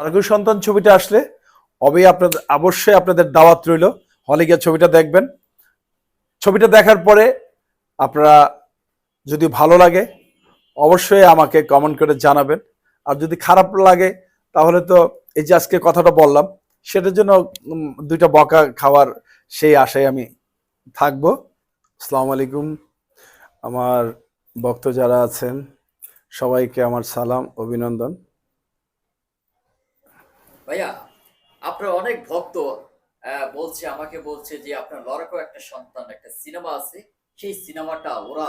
নরকের সন্তান ছবিটা আসলে অবেই আপনাদের, অবশ্যই আপনাদের দাওয়াত রইল। হলে গিয়ে ছবিটা দেখবেন। ছবিটা দেখার পরে আপনারা যদি ভালো লাগে, অবশ্যই আমাকে কমেন্ট করে জানাবেন। আর যদি খারাপ লাগে, তাহলে তো এই যে আজকে কথাটা বললাম, সেটার জন্য দুইটা বকা খাওয়ার সেই আশায় আমি থাকব। আসসালামু আলাইকুম। আমার ভক্ত যারা আছেন, সবাইকে আমার সালাম, অভিনন্দন। ভাইয়া, আপনার অনেক ভক্ত বলছে, আমাকে বলছে যে আপনার লড়াকো একটা সন্তান, একটা সিনেমা আছে, সেই সিনেমাটা ওরা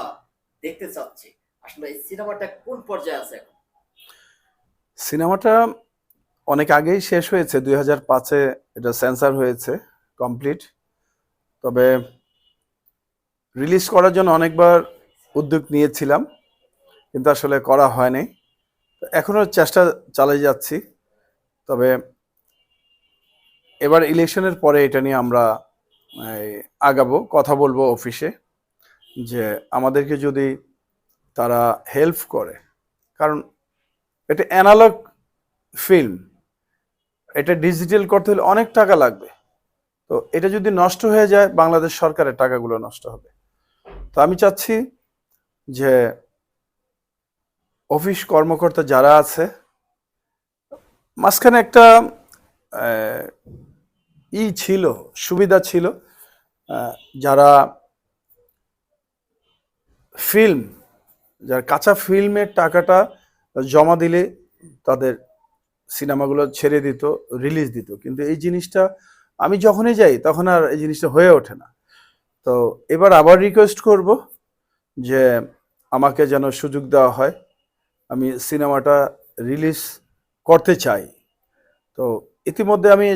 দেখতে চাচ্ছে। আসলে এই সিনেমাটা কোন পর্যায়ে আছে এখন? সিনেমাটা অনেক আগেই শেষ হয়েছে, দুই হাজার পাঁচে এটা সেন্সার হয়েছে, কমপ্লিট। তবে রিলিজ করার জন্য অনেকবার উদ্যোগ নিয়েছিলাম, কিন্তু আসলে করা হয়নি। এখনও চেষ্টা চালিয়ে যাচ্ছি, তবে এবার ইলেকশনের পরে এটা নিয়ে আমরা আগাবো, কথা বলব অফিসে, যে আমাদেরকে যদি তারা হেল্প করে, কারণ এটা অ্যানালগ ফিল্ম এটা ডিজিটাল করতে হলে অনেক টাকা লাগবে। তো এটা যদি নষ্ট হয়ে যায়, বাংলাদেশ সরকারের টাকাগুলো নষ্ট হবে। তো আমি চাচ্ছি যে অফিস কর্মকর্তা যারা আছে, মাঝখানে একটা ই ছিল, সুবিধা ছিল যারা ফিল্ম যারা কাঁচা ফিল্মের টাকাটা জমা দিলে তাদের সিনেমাগুলো ছেড়ে দিত রিলিজ দিত। কিন্তু এই জিনিসটা আমি যখনই যাই, তখন আর এই জিনিসটা হয়ে ওঠে না। তো এবার আবার রিকোয়েস্ট করব যে আমাকে যেন সুযোগ দেওয়া হয়, আমি সিনেমাটা রিলিজ করতে চাই। তো ইতিমধ্যে আমি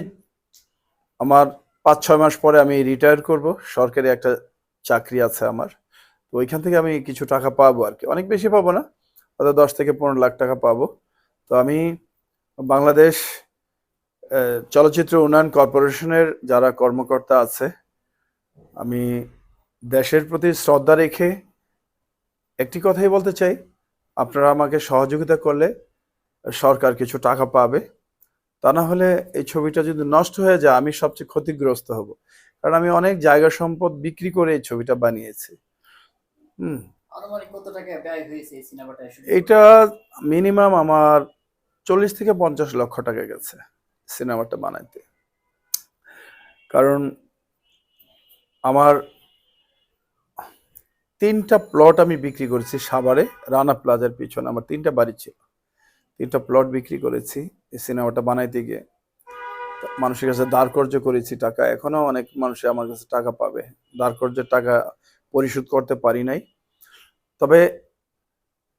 আমার পাঁচ, ছয় মাস পরে আমি রিটায়ার করব। সরকারি একটা চাকরি আছে আমার। তো ওইখান থেকে আমি কিছু টাকা পাবো আর কি। অনেক বেশি পাবো না, হয়তো দশ থেকে পনেরো লাখ টাকা পাবো। তো আমি বাংলাদেশ চলচ্চিত্র উন্নয়ন কর্পোরেশনের যারা কর্মকর্তা আছে, আমি দেশের প্রতি শ্রদ্ধা রেখে একটি কথাই বলতে চাই। আপনারা আমাকে সহযোগিতা করলে সরকার কিছু টাকা পাবে। তা না হলে এই ছবিটা যদি নষ্ট হয়ে যায় আমি সবচেয়ে ক্ষতিগ্রস্ত হব। কারণ আমি অনেক জায়গা সম্পদ বিক্রি করে এই ছবিটা বানিয়েছি। হুম। এটা মিনিমাম আমার চল্লিশ থেকে পঞ্চাশ লক্ষ টাকা গেছে সিনেমাটা বানাইতে। কারণ আমার তিনটা প্লট আমি বিক্রি করেছি সাভারে রানা প্লাজার পিছনে। আমার তিনটা বাড়ি ছিল। তিনটা প্লট বিক্রি করেছি, এই সিনেমাটা বানাইতে গিয়ে। মানুষের কাছে দাঁড় কর্য করেছি টাকা এখনও অনেক মানুষ আমার কাছে টাকা পাবে। দাঁড় টাকা পরিশোধ করতে পারি নাই। তবে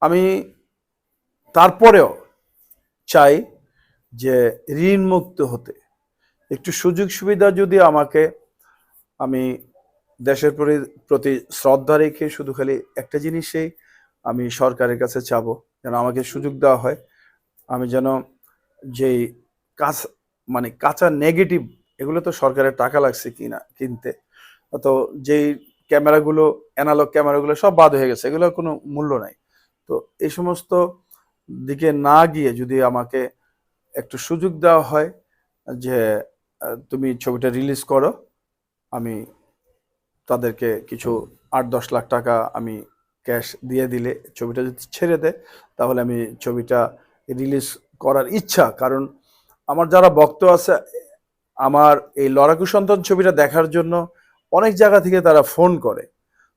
আমি তারপরেও চাই যে ঋণ মুক্ত হতে। একটু সুযোগ সুবিধা যদি আমাকে, আমি দেশের প্রতি শ্রদ্ধা রেখে শুধু খালি একটা জিনিসেই আমি সরকারের কাছে চাবো, যেন আমাকে সুযোগ দেওয়া হয়। আমি যেন যেই কাঁচ মানে কাঁচা নেগেটিভ এগুলো তো সরকারের টাকা লাগছে কিনা, কিনতে। তো যেই ক্যামেরাগুলো অ্যানালগ ক্যামেরাগুলো সব বাদ হয়ে গেছে, এগুলোর কোনো মূল্য নাই। তো এই সমস্ত দিকে না গিয়ে যদি আমাকে একটু সুযোগ দেওয়া হয় যে, তুমি ছবিটা রিলিজ করো, আমি তাদেরকে কিছু আট দশ লাখ টাকা আমি ক্যাশ দিয়ে দিলে, ছবিটা যদি ছেড়ে দেয়, তাহলে আমি ছবিটা রিলিজ করার ইচ্ছা। কারণ আমার যারা ভক্ত আছে, আমার এই লড়াকু সন্তান ছবিটা দেখার জন্য অনেক জায়গা থেকে তারা ফোন করে।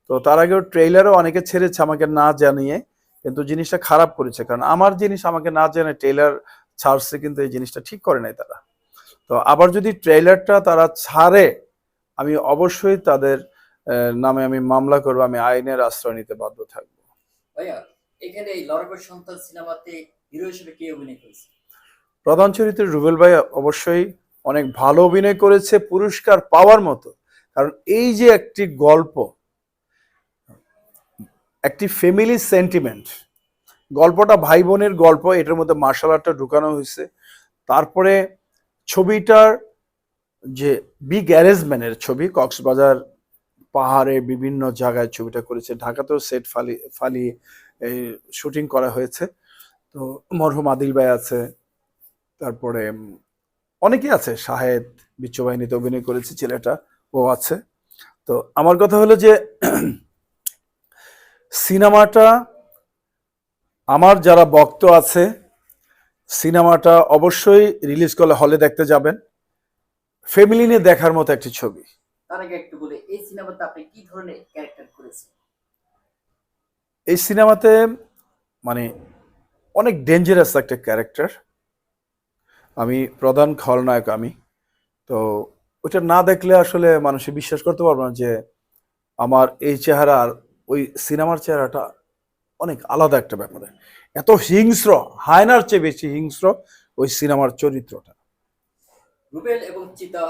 তো তার আগেও ট্রেইলারও অনেকে ছেড়েছে আমাকে না জানিয়ে, কিন্তু জিনিসটা খারাপ করেছে। কারণ আমার জিনিস আমাকে না জানে ট্রেইলার ছাড়ছে, কিন্তু এই জিনিসটা ঠিক করে নাই তারা। তো আবার যদি ট্রেইলারটা তারা ছাড়ে, আমি অবশ্যই তাদের নামে আমি মামলা করব, আমি আইনের আশ্রয় নিতে বাধ্য থাকব। ভাইয়া, এখানে এই লড়াকো সন্তান সিনেমাতে প্রধান চরিত্রে রুবেল ভাই অবশ্যই অনেক ভালো অভিনয় করেছে, পুরস্কার পাওয়ার মতো। কারণ এই যে একটি গল্প, একটি ফ্যামিলি সেন্টিমেন্ট গল্পটা ভাই বোনের গল্প, এটার মধ্যে মার্শাল আর্টটা ঢুকানো হয়েছে। তারপরে ছবিটার যে বিগ অ্যারেঞ্জমেন্টের ছবি, কক্সবাজার পাহাড়ে বিভিন্ন জায়গায় ছবিটা করেছে। ঢাকাতেও সেট ফালি ফালিয়ে শুটিং করা হয়েছে। তো মরহুম আদিল ভাই আছে তারপরে অনেকেই আছে শাহেদ বিশ্ববাহিনীতে অভিনয় করেছে ছেলেটা ও আছে। তো আমার কথা হলো যে সিনেমাটা আমার যারা ভক্ত আছে সিনেমাটা অবশ্যই রিলিজ করলে হলে দেখতে যাবেন। ফ্যামিলি নিয়ে দেখার মতো একটি ছবি। তার আগে একটু বলে এই সিনেমাতে আপনি কি ধরনের ক্যারেক্টার করেছেন? এই সিনেমাতে মানে অনেক ডেঞ্জারাস একটা ক্যারেক্টার আমি প্রধান খলনায়ক আমি। তো ওটা না দেখলে আসলে মানুষে বিশ্বাস করতে পারবে না যে আমার এই চেহারা আর ওই সিনেমার চেহারাটা অনেক আলাদা একটা ব্যাপারে। এত হিংস্র হায়নার চেয়ে বেশি হিংস্র ওই সিনেমার চরিত্রটা। রুবেল এবং চিতা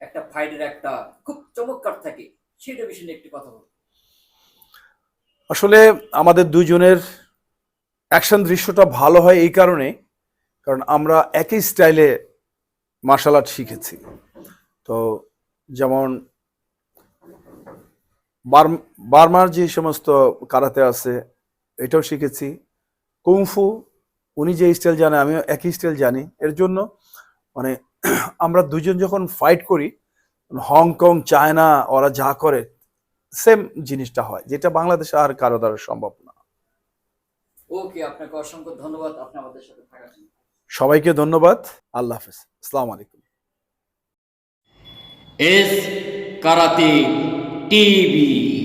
একটা ফাইটের একটা খুব চমৎকার থাকে। সেটা বিষয়ে একটু কথা বলুন। আসলে আমাদের দুজনের অ্যাকশন দৃশ্যটা ভালো হয় এই কারণে, কারণ আমরা একই স্টাইলে মার্শাল আর্ট শিখেছি। তো যেমন বার্ম- বার্মার যে সমস্ত কারাতে আছে, এটাও শিখেছি। কুংফু, উনি যে স্টাইল জানে, আমিও একই স্টাইল জানি। এর জন্য মানে আমরা দুজন যখন ফাইট করি, হংকং, চায়না, ওরা যা করে, সেম জিনিসটা হয়, যেটা বাংলাদেশে আর কারও দ্বারা সম্ভব ওকে আপনাকে অসংখ্য ধন্যবাদ। আপনি আমাদের সাথে থাকার জন্য। সবাইকে ধন্যবাদ। আল্লাহ হাফেজ। আসসালামু আলাইকুম। S karate TV.